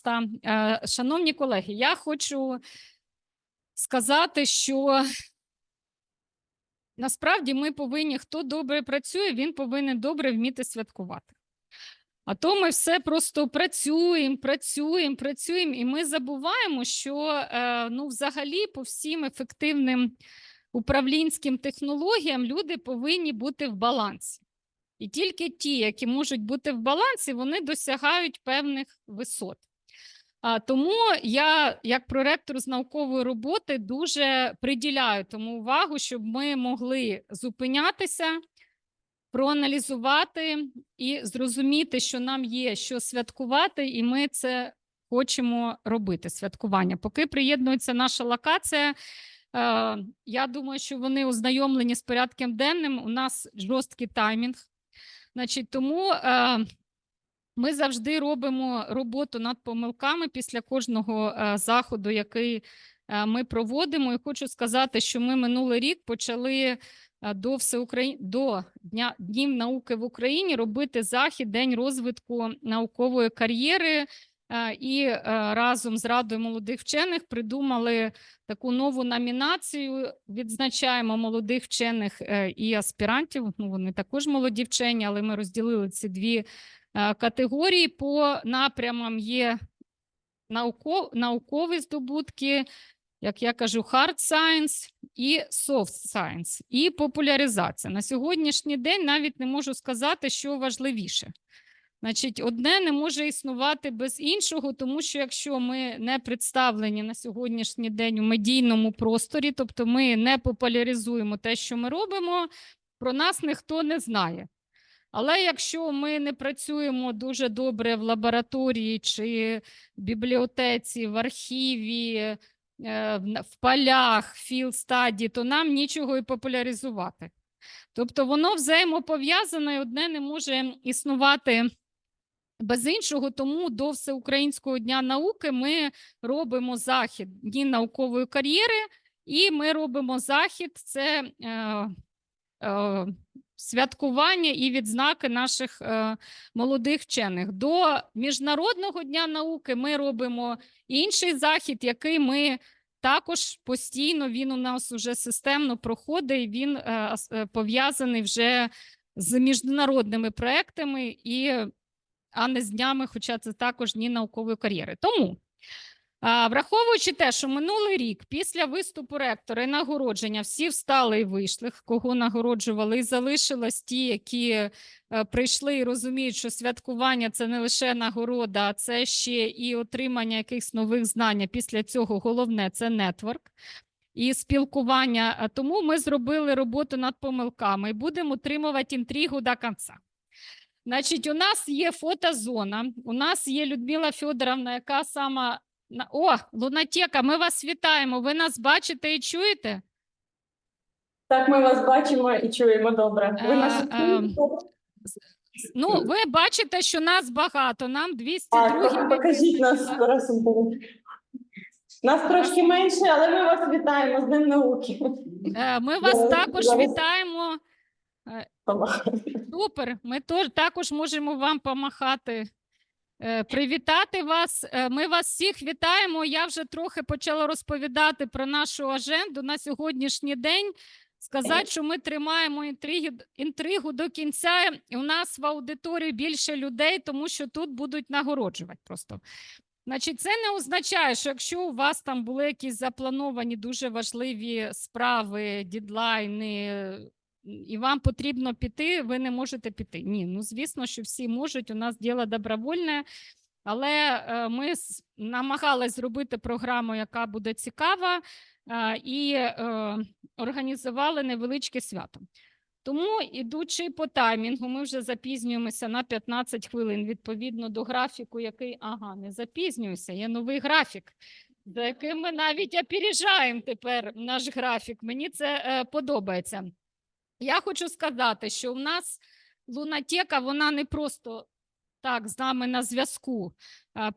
моста. Е, Шановні колеги, я хочу сказати, що насправді ми повинні, хто добре працює, він повинен добре вміти святкувати. А то ми все просто працюємо, працюємо, працюємо, і ми забуваємо, що е, ну, взагалі по всім ефективним управлінським технологіям люди повинні бути в балансі. І тільки ті, які можуть бути в балансі, вони досягають певних висот. Тому я, як проректор з наукової роботи, дуже приділяю тому увагу, щоб ми могли зупинятися, проаналізувати і зрозуміти, що нам є що святкувати, і ми це хочемо робити. Святкування. Поки приєднується наша локація. Е, я думаю, що вони ознайомлені з порядком денним. У нас жорсткий таймінг. Значить, тому е, ми завжди робимо роботу над помилками після кожного е, заходу, який е, ми проводимо. І хочу сказати, що ми минулий рік почали е, до всеукраї... до дня днів науки в Україні робити захід День розвитку наукової кар'єри. Е, І е, разом з Радою молодих вчених придумали таку нову номінацію. Відзначаємо молодих вчених е, і аспірантів. Ну, вони також молоді вчені, але ми розділили ці дві категорії. По напрямам є науко- наукові здобутки, як я кажу, hard science і soft science, і популяризація. На сьогоднішній день навіть не можу сказати, що важливіше. Значить, одне не може існувати без іншого, тому що якщо ми не представлені на сьогоднішній день у медійному просторі, тобто ми не популяризуємо те, що ми робимо, про нас ніхто не знає. Але якщо ми не працюємо дуже добре в лабораторії чи бібліотеці, в архіві, е, в полях, філ стаді, то нам нічого і популяризувати. Тобто воно взаємопов'язане, одне не може існувати без іншого, тому до Всеукраїнського дня науки ми робимо захід Дні наукової кар'єри, і ми робимо захід це е, е, святкування і відзнаки наших е, молодих вчених. До Міжнародного дня науки ми робимо інший захід, який ми також постійно він у нас вже системно проходить. Він е, е, пов'язаний вже з міжнародними проектами і а не з днями, хоча це також дні наукової кар'єри. Тому, враховуючи те, що минулий рік після виступу ректора і нагородження всі встали і вийшли, кого нагороджували, і залишилось ті, які е, прийшли і розуміють, що святкування це не лише нагорода, а це ще і отримання якихось нових знань. Після цього головне це нетворк. І спілкування, тому ми зробили роботу над помилками і будемо утримувати інтригу до кінця. Значить, у нас є фотозона. У нас є Людмила Федоровна, яка сама о, Лунатека, ми вас вітаємо. Ви нас бачите і чуєте? Так, ми вас бачимо і чуємо добре. Ви нас Е, ем, Ну, ви бачите, що нас багато. Нам 202 Так, покажіть нас виписано. Тарасенко. Нас трошки менше, але ми вас вітаємо з Днем науки. Е, Ми вас також зараз. Вітаємо. Супер. Ми тож також можемо вам помахати. е, Привітати вас. Е, Ми вас всіх вітаємо. Я вже трохи почала розповідати про нашу аженду на сьогоднішній день. Сказати, що ми тримаємо інтриги, інтригу до кінця. І у нас в аудиторії більше людей, тому що тут будуть нагороджувати просто. Значить, це не означає, що якщо у вас там були якісь заплановані дуже важливі справи, дідлайни, і вам потрібно піти, ви не можете піти. Ні, ну звісно, що всі можуть. У нас діло добровольне, але е, ми намагались зробити програму, яка буде цікава, е, і е, організували невеличке свято. Тому, ідучи по таймінгу, ми вже запізнюємося на 15 хвилин відповідно до графіку, який ага, не запізнююся, є новий графік, за яким ми навіть опережаємо тепер наш графік. Мені це подобається. Я хочу сказати, що в нас лунатека, вона не просто так з нами на зв'язку,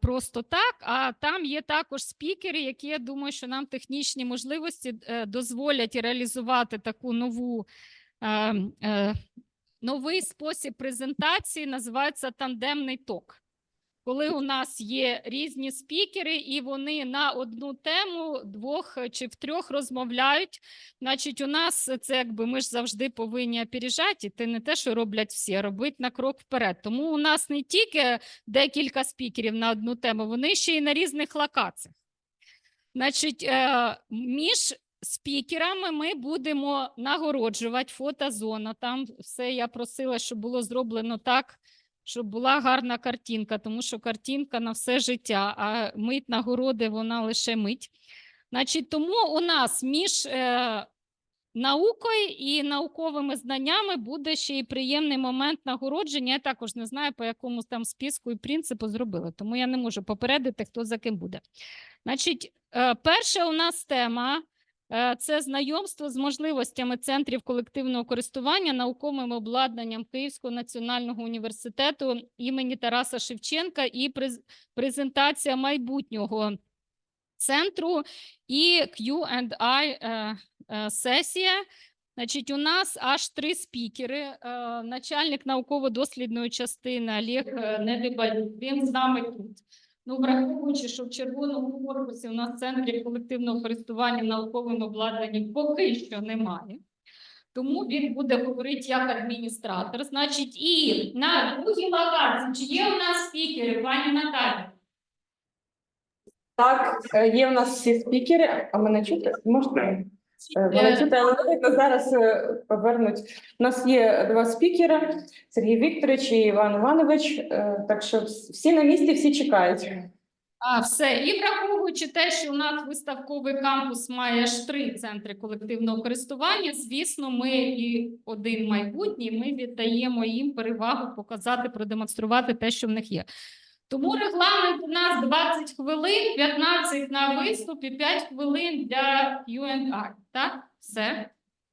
просто так, а там є також спікери, які я думаю, що нам технічні можливості е, дозволять реалізувати таку нову. е, е, Новий спосіб презентації називається тандемний ток. Коли у нас є різні спікери, і вони на одну тему двох чи в трьох розмовляють. Значить, у нас це якби ми ж завжди повинні опережати, це не те, що роблять всі, а робити на крок вперед. Тому у нас не тільки декілька спікерів на одну тему, вони ще й на різних локаціях. Значить, е, між спікерами ми будемо нагороджувати фотозона. Там все я просила, щоб було зроблено так, щоб була гарна картинка, тому що картинка на все життя, а мить нагороди вона лише мить. Значить, тому у нас між е, наукою і науковими знаннями буде ще й приємний момент нагородження. Я також не знаю, по якому там списку і принципу зробили, тому я не можу попередити, хто за ким буде. Значить, е, перша у нас тема це знайомство з можливостями центрів колективного користування науковим обладнанням Київського національного університету імені Тараса Шевченка і през- презентація майбутнього центру і Q&A е, е, сесія. Значить, у нас аж три спікери. Е, Начальник науково-дослідної частини Олег е, Недибалюк, він з нами тут. Ну, враховуючи, що в червоному корпусі у нас в центрі колективного користування науковим обладнанням поки що немає. Тому він буде говорити як адміністратор. Значить, і на другій локації, чи є у нас спікери, пані Наталя? Так, е, є в нас всі спікери, а мене чути? Можна? Е, Е, але давайте зараз е, повернуть. У нас є два спікери: Сергій Вікторович і Іван Іванович. Е, Так що всі на місці, всі чекають. А, все. І враховуючи те, що у нас виставковий кампус має аж три центри колективного користування, звісно, ми і один майбутній, ми віддаємо їм перевагу показати, продемонструвати те, що в них є. Тому регламент у нас 20 хвилин, 15 на виступ і 5 хвилин для Q&A. Так, все.